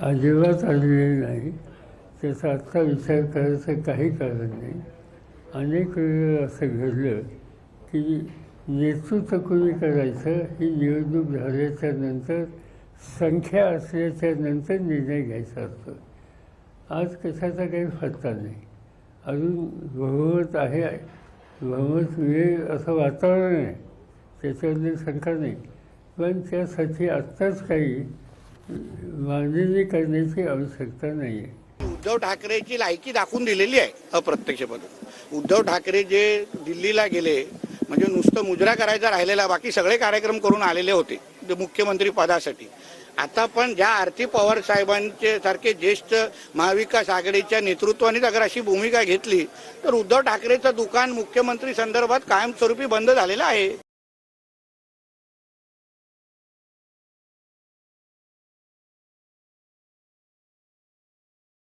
अजिबात आलेली नाही. त्याचा आत्ता विचार करायचं काही कारण नाही. अनेक वेळेला असं घडलं की नेतृत्व कोणी करायचं ही निवडणूक झाल्याच्यानंतर संख्या असल्याच्या नंतर निर्णय घ्यायचा असतो. आज कशाचा काही फत्ता नाही. अजून बहुमत आहे. बहुमत मिळेल असं वातावरण आहे. त्याच्याबद्दल शंका नाही. पण त्यासाठी आत्ताच काही मांडणी करण्याची आवश्यकता नाही आहे उद्धव ठाकरेची लायकी दाखवून दिलेली आहे अप्रत्यक्षपणे. उद्धव ठाकरे जे दिल्लीला गेले म्हणजे नुसतं मुजरा करायचा राहिलेला बाकी सगळे कार्यक्रम करून आलेले होते मुख्यमंत्री पदासाठी. आता पण ज्या आरती पवार साहेबांचे सारखे ज्येष्ठ महाविकास आघाडीच्या नेतृत्वाने अगर अशी भूमिका घेतली तर उद्धव ठाकरेचं दुकान मुख्यमंत्री संदर्भात कायमस्वरूपी बंद झालेलं आहे.